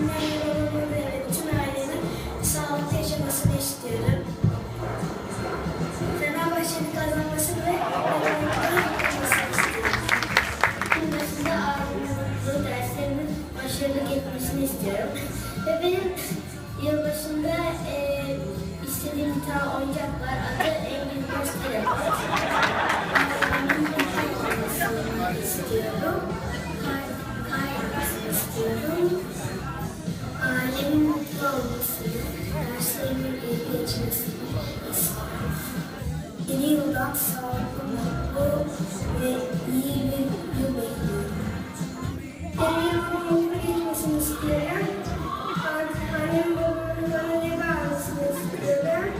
annem, babamın ve bütün ailemin sağlıklı yaşamasını istiyorum. Fenerbahçe'nin kazanmasını ve Fenerbahçe'nin yapmasını istiyorum. Abimin mutlu derslerimin başarılı geçmesini istiyorum. Ve benim Yeni yıldan sağlıklı, mutlu ve iyi bir yıl bekliyorum. Yeni yılın mutlu geçmesini istiyorum. Annem babamın bana ne bağlısını istiyorum.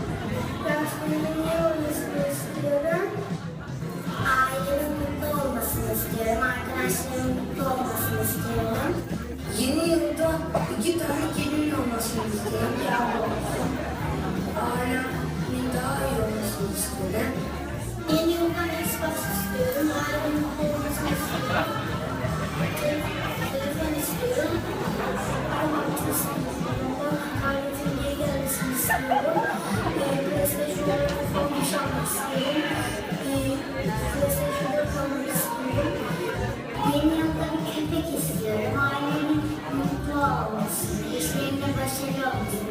Derslerimin iyi olmasını istiyorum. Ailemin mutlu olmasını istiyorum. Arkadaşlarımın mutlu olmasını istiyorum. Yeni yılda iki tane aslında. En yoldan Xbox istiyorum. Ailemin olmasını istiyorum. Telefon istiyorum. Romantik istiyorum. Karnetin geri gelmesini istiyorum. PlayStation 4 falan bir şey almak istiyorum. PlayStation 4 almak istiyorum. Yeni yılda bir köpek istiyorum. Ailemin mutlu olmasını, işlerinde başarılı olmasını.